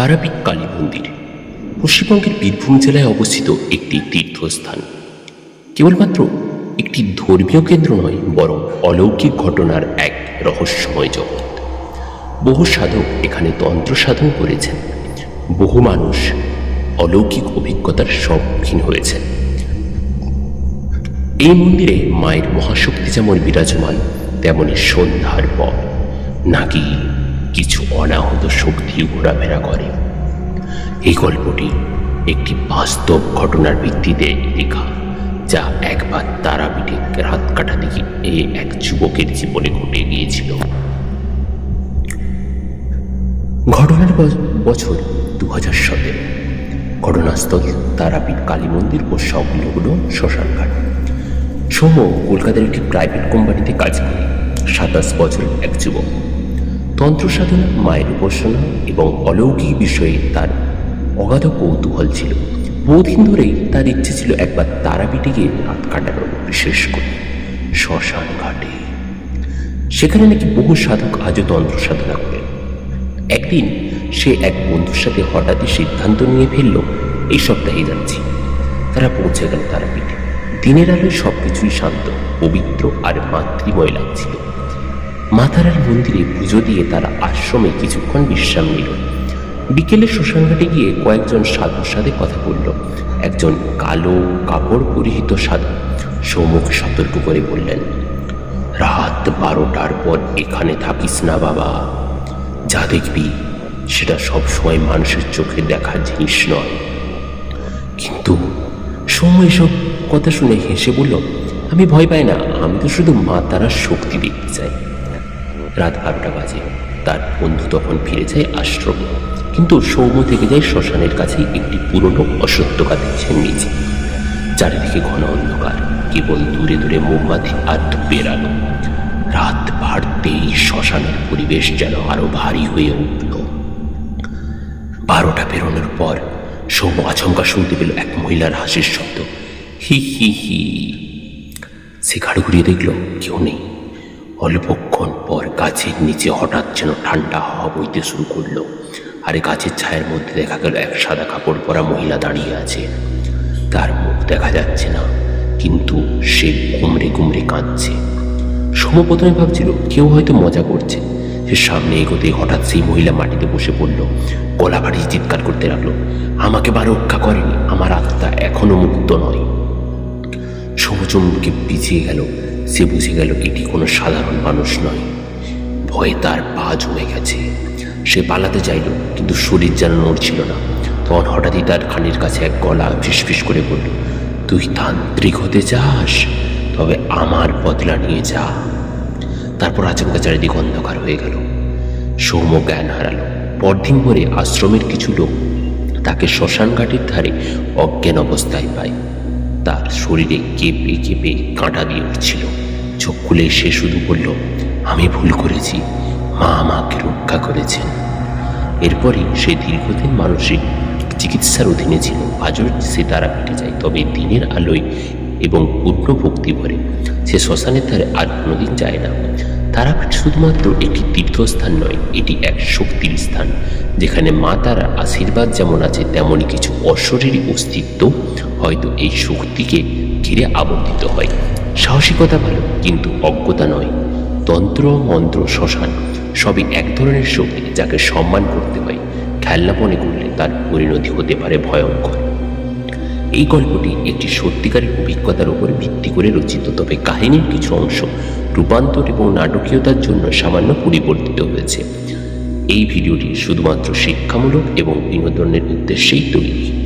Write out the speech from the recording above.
তারাপীঠ কালী মন্দির, পশ্চিমবঙ্গের বীরভূম জেলায় অবস্থিত একটি তীর্থস্থান। কেবলমাত্র একটি ধর্মীয় কেন্দ্র নয়, বরং অলৌকিক ঘটনার এক রহস্যময় জগৎ। বহু সাধক এখানে তন্ত্র সাধন করেছেন। বহু মানুষ অলৌকিক অভিজ্ঞতার সম্মুখীন হয়েছেন। এই মন্দিরে মায়ের মহাশক্তি যেমন বিরাজমান, তেমনি সন্ধ্যার পর নাকি কিছু অনাহত শক্তিও ঘোরাফেরা করে। এই গল্পটি একটি বাস্তব ঘটনার ভিত্তিতে লেখা, যা একবার তারাপীঠে রাত কাটাতে গিয়ে এক যুবকের জীবনে ঘটে গিয়েছিল। ঘটনার বছর দু হাজার সতেরো ঘটনাস্থল তারাপীঠ কালী মন্দির ও সংলগ্ন শ্মশানঘাট। সৌম কলকাতার একটি প্রাইভেট কোম্পানিতে কাজ করে। সাতাশ বছর এক যুবক। তন্ত্র সাধনা মায়ের উপাসনা এবং অলৌকিক বিষয়ে তার অগাধ কৌতূহল ছিল। বহুদিন ধরেই তার ইচ্ছে ছিল একবার তারাপীঠে গিয়ে রাত কাটানোর বিশেষ করে শ্মশান ঘাটে। সেখানে নাকি বহু সাধক আজও তন্ত্র সাধনা করেন। একদিন সে এক বন্ধুর সাথে হঠাৎই সিদ্ধান্ত নিয়ে ফেলল, এই সপ্তাহে যাচ্ছি। তারা পৌঁছে গেল তারাপীঠে। দিনের আলোয় সবকিছুই শান্ত, পবিত্র আর মাতৃময় লাগছিল। মাতারার মন্দিরে পুজো দিয়ে তারা আশ্রমে কিছুক্ষণ বিশ্রাম নিল। বিকেলে শ্মশানঘাটে গিয়ে কয়েকজন সাধুর সাথে কথা বলল। একজন কালো কাপড় পরিহিত সাধু সৌমুখে সতর্ক করে বললেন, রাত বারোটার পর এখানে থাকিস না বাবা। যা দেখবি, সেটা সব সময় মানুষের চোখে দেখার জিনিস নয়। কিন্তু সময় এসব কথা শুনে হেসে বলল, আমি ভয় পাই না, আমি তো শুধু মা তারার শক্তি দেখতে চাই। রাত বারোটা বাজে। তার বন্ধু তখন ফিরে যায় আশ্রমে। কিন্তু সৌম্য থেকে যায় শ্মশানের কাছেই একটি পুরনো অসত্য গাছের নিচে চারিদিকে ঘন অন্ধকার, কেবল দূরে দূরে মোমবাতি আর ধূপের আলো। রাত বাড়তেই শ্মশানের পরিবেশ যেন আরও ভারী হয়ে উঠল। বারোটা পেরোনোর পর সৌম্য আচমকা শুনতে পেল এক মহিলার হাসির শব্দ। হি হি হি। সে ঘাড় ঘুরিয়ে দেখল, কেউ নেই। অল্পক্ষণ পর গাছের নিচে হঠাৎ যেন ঠান্ডা হাওয়া বইতে শুরু করল। আর গাছের ছায়ের মধ্যে দেখা গেল এক সাদা কাপড় পরা মহিলা দাঁড়িয়ে আছে। তার মুখ দেখা যাচ্ছে না, কিন্তু সে কুমড়ে কুমড়ে কাঁদছে। সম প্রথমে ভাবছিল, কেউ হয়তো মজা করছে। সে সামনে এগোতেই হঠাৎ সেই মহিলা মাটিতে বসে পড়ল, গলা বাড়িয়ে চিৎকার করতে লাগল, আমাকে বা রক্ষা করেনি, আমার আত্মা এখনও মুক্ত নয়। সমচমকে পিছিয়ে গেল সে বুঝে গেল এটি কোনো সাধারণ মানুষ নয়। ভয়ে তার পা জমে গেছে। সে পালাতে চাইল, কিন্তু শরীর যেন নড়ছিল না। তখন হঠাৎই তার খানির কাছে এক গলা ফিসফিস করে বলল, তুই তান্ত্রিক হতে চাস? তবে আমার বদলা নিয়ে যা। তারপর আচমকা চারিদিক অন্ধকার হয়ে গেল। সৌম্য জ্ঞান হারালো। পরদিন পরে আশ্রমের কিছু লোক তাকে শ্মশান ঘাটের ধারে অজ্ঞান অবস্থায় পায়। তার শরীরে কেঁপে কেঁপে কাঁটা দিয়ে উঠছিল। চোখ খুলে সে শুধু বলল, আমি ভুল করেছি। মা আমাকে রক্ষা করেছেন। এরপরই সে দীর্ঘদিন মানসিক চিকিৎসার অধীনে ছিল। আজও সে তারা পেটে যায়, তবে দিনের আলোয় এবং পূর্ণ ভক্তি ভরে সে শ্মশানের ধারে আর কোনোদিন যায় না। তারাপীঠ শুধুমাত্র একটি তীর্থস্থান নয়, এটি এক শক্তির স্থান, যেখানে মা তারার আশীর্বাদ যেমন আছে তেমনই কিছু অশরীরী অস্তিত্ব হয়তো এই শক্তিকে ঘিরে আবর্তিত হয়। সাহসিকতা ভালো, কিন্তু অজ্ঞতা নয়। তন্ত্র, মন্ত্র, শ্মশান, সবই এক ধরনের শক্তি যাকে সম্মান করতে হয়। খেলনা মনে করলে তার পরিণতি হতে পারে ভয়ঙ্কর। এই গল্পটি একটি সত্যিকারের অভিজ্ঞতার উপর ভিত্তি করে রচিত, তবে কাহিনীর কিছু অংশ রূপান্তর এবং নাটকীয়তার জন্য সামান্য পরিবর্তিত হয়েছে। এই ভিডিওটি শুধুমাত্র শিক্ষামূলক এবং বিনোদনের উদ্দেশ্যেই তৈরি।